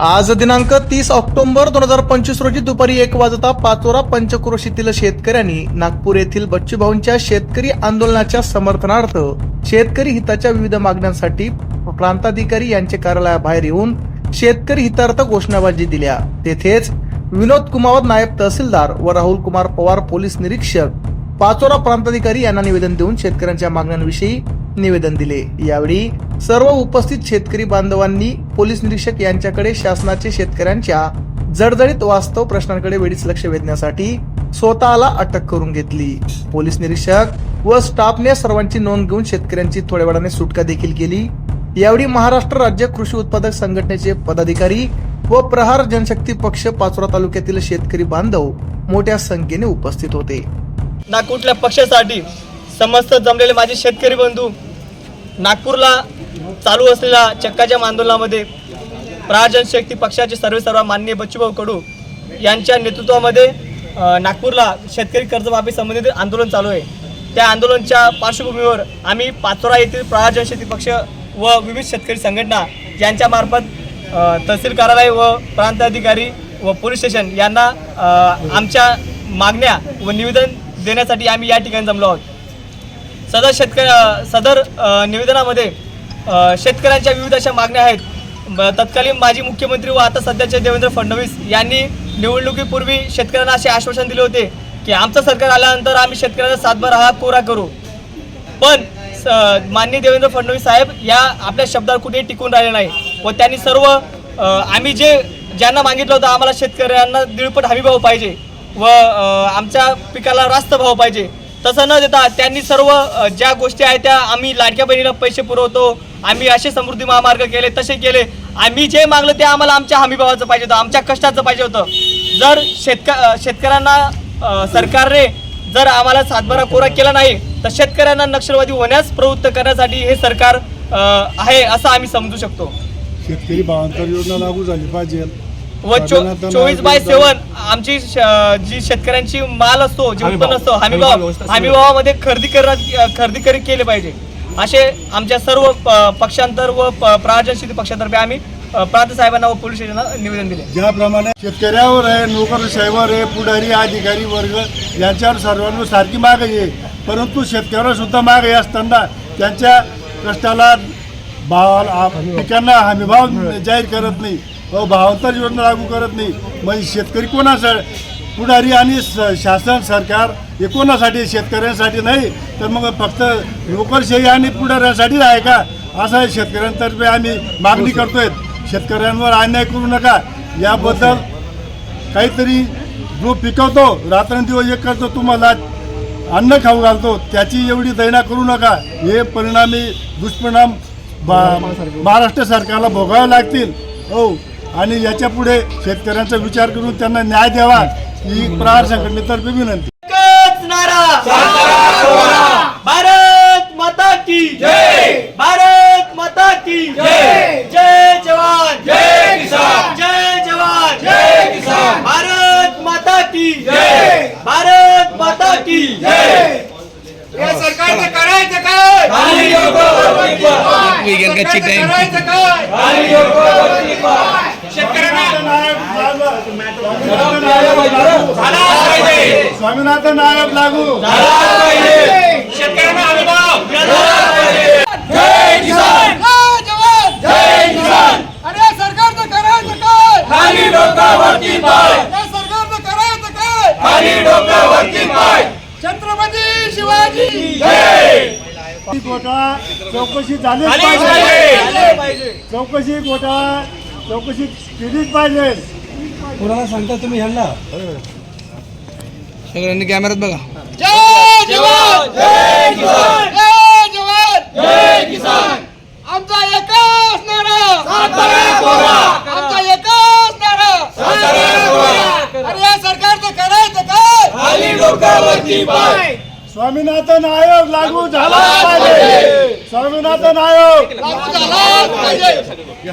आज दिनांक तीस ऑक्टोबर दोन हजार पंचवीस रोजी दुपारी एक वाजता पाचोरा पंचक्रोशीतील शेतकऱ्यांनी नागपूर येथील बच्चूभाऊंच्या शेतकरी आंदोलनाच्या समर्थनार्थ शेतकरी हिताच्या विविध मागण्यांसाठी प्रांताधिकारी यांचे कार्यालयाबाहेर येऊन शेतकरी हितार्थ घोषणाबाजी दिल्या. तेथेच विनोद कुमावत नायब तहसीलदार व राहुल कुमार पवार पोलीस निरीक्षक पाचोरा प्रांताधिकारी यांना निवेदन देऊन शेतकऱ्यांच्या मागण्यांविषयी निवेदन दिले. यावेळी सर्व उपस्थित शेतकरी बांधवांनी पोलीस निरीक्षक यांच्याकडे शासनाचे शेतकऱ्यांच्या जडजडीत वास्तव प्रश्नांकडे वेळीच लक्ष वेधण्यासाठी स्वतःला अटक करून घेतली. पोलीस निरीक्षक व स्टाफने सर्वांची नोंद घेऊन शेतकऱ्यांची थोड्या वेळाने सुटका देखील केली. यावेळी महाराष्ट्र राज्य कृषी उत्पादक संघटनेचे पदाधिकारी व प्रहार जनशक्ती पक्ष पाचोरा तालुक्यातील शेतकरी बांधव मोठ्या संख्येने उपस्थित होते. ना कुठल्या पक्षासाठी समस्त जमलेले माझे शेतकरी बंधू नागपूरला चालू असलेल्या चक्काजाम आंदोलनामध्ये प्रहार शक्ती पक्षाचे सर्व सर्व माननीय बच्चूभाऊ कडू यांच्या नेतृत्वामध्ये नागपूरला शेतकरी कर्जमाफी संबंधित आंदोलन चालू आहे. त्या आंदोलनच्या पार्श्वभूमीवर आम्ही पाचोरा येथील प्रहार जनशक्ती पक्ष व विविध शेतकरी संघटना यांच्यामार्फत तहसील कार्यालय व प्रांताधिकारी व पोलीस स्टेशन यांना आमच्या मागण्या व निवेदन देण्यासाठी आम्ही या ठिकाणी जमलो आहोत. सदर शेतक सदर निवेदनामध्ये शेतकऱ्यांच्या विविध अशा मागण्या आहेत. ब- तत्कालीन माजी मुख्यमंत्री व आता सध्याचे देवेंद्र फडणवीस यांनी निवडणुकीपूर्वी शेतकऱ्यांना असे आश्वासन दिले होते की आमचं सरकार आल्यानंतर आम्ही शेतकऱ्यांचा सातबारा हा कोरा करू. पण स- माननीय देवेंद्र फडणवीस साहेब या आपल्या शब्दावर कुठेही टिकून राहिले नाही व त्यांनी सर्व आम्ही जे ज्यांना मागितलं होतं आम्हाला शेतकऱ्यांना दीडपट हमी भाव पाहिजे व आमच्या पिकाला रास्त भाव पाहिजे तसं न देता त्यांनी सर्व ज्या गोष्टी आहेत त्या आम्ही लाडक्या बहिणीला पैसे पुरवतो आम्ही असे समृद्धी महामार्ग केले तसे केले. आम्ही जे मागलं ते आम्हाला आमच्या हमीभावाचं पाहिजे होतं आमच्या कष्टाचं पाहिजे होतं. जर शेतक शेतकऱ्यांना सरकारने जर आम्हाला सातबारा कोरा केला नाही तर शेतकऱ्यांना नक्षलवादी होण्यास प्रवृत्त करण्यासाठी हे सरकार आहे असं आम्ही समजू शकतो. शेतकरी भावांतर योजना लागू झाली पाहिजे. व चो चोवीस बाय सेवन आमची जी शेतकऱ्यांची माल असतो जे उत्पन्न असतो हमी भाव हमी भावामध्ये खरेदी करण्यात खरेदी करी केले पाहिजे. असे आमच्या सर्व पक्षांतर व प- प्राजनशक्ती पक्षातर्फे आम्ही प्रांत साहेबांना व पोलीस स्टेशनला निवेदन दिले. ज्याप्रमाणे शेतकऱ्यावर आहे नोकरशाहीवर आहे पुढारी अधिकारी वर्ग यांच्यावर सर्वांवर सारखी माग आहे. परंतु शेतकऱ्यावर सुद्धा माग आहे असताना त्यांच्या कष्टाला भाव पिकांना हमीभाव जाहीर करत नाही. व भावांतर योजना लागू करत नाही. म्हणजे शेतकरी कोणाचा? पुढारी आणि स- शासन सरकार हे कोणासाठी? शेतकऱ्यांसाठी नाही. तर मग फक्त नोकरशाही आणि पुढाऱ्यांसाठीच आहे का? असं शेतकऱ्यांतर्फे आम्ही मागणी करतोय. शेतकऱ्यांवर अन्याय करू नका. याबद्दल काहीतरी जो पिकवतो रात्रंदिवस एक करतो तुम्हाला अन्न खाऊ घालतो त्याची एवढी दैना करू नका. हे परिणामी दुष्परिणाम बा- महाराष्ट्र सरकारला भोगावे लागतील. हो. आणि याच्यापुढे शेतकऱ्यांचा विचार करून त्यांना न्याय द्यावा ही प्रहार संघटनेतर्फे विनंती. भारत माता की जय. भारत माता की जय. जय जवान. जय किसान. जय जवान. जय किसान. भारत माता की जय. भारत माता की जय. या सरकारचं करायचं काय? करायचं काय? झाला पाहिजे स्वामीनाथन आयोग लागू. शेतकऱ्यांना अनुभव. जय किसान जय जवान जय किसान अरे सरकारचं करायचं काय? खाली डोकावरती पाय. या सरकारचं करायचं काय? खाली डोकावरती पाय. छत्रपती शिवाजी. घोटाळा चौकशी पाहिजे. चौकशी घोटाळा चौकशी केलीच पाहिजे. कोणाला सांगता तुम्ही ह्यांना? सगळ्यांनी कॅमेऱ्यात बघा. जय जवान! जय किसान! जय जवान! जय किसान! आमचा एकच नारा! आमचा एकच नारा! अरे सरकारचं करायचं काय? स्वामीनाथन आयोग लागू झाला पाहिजे. स्वामीनाथन आयोग! लागू झालाच पाहिजे.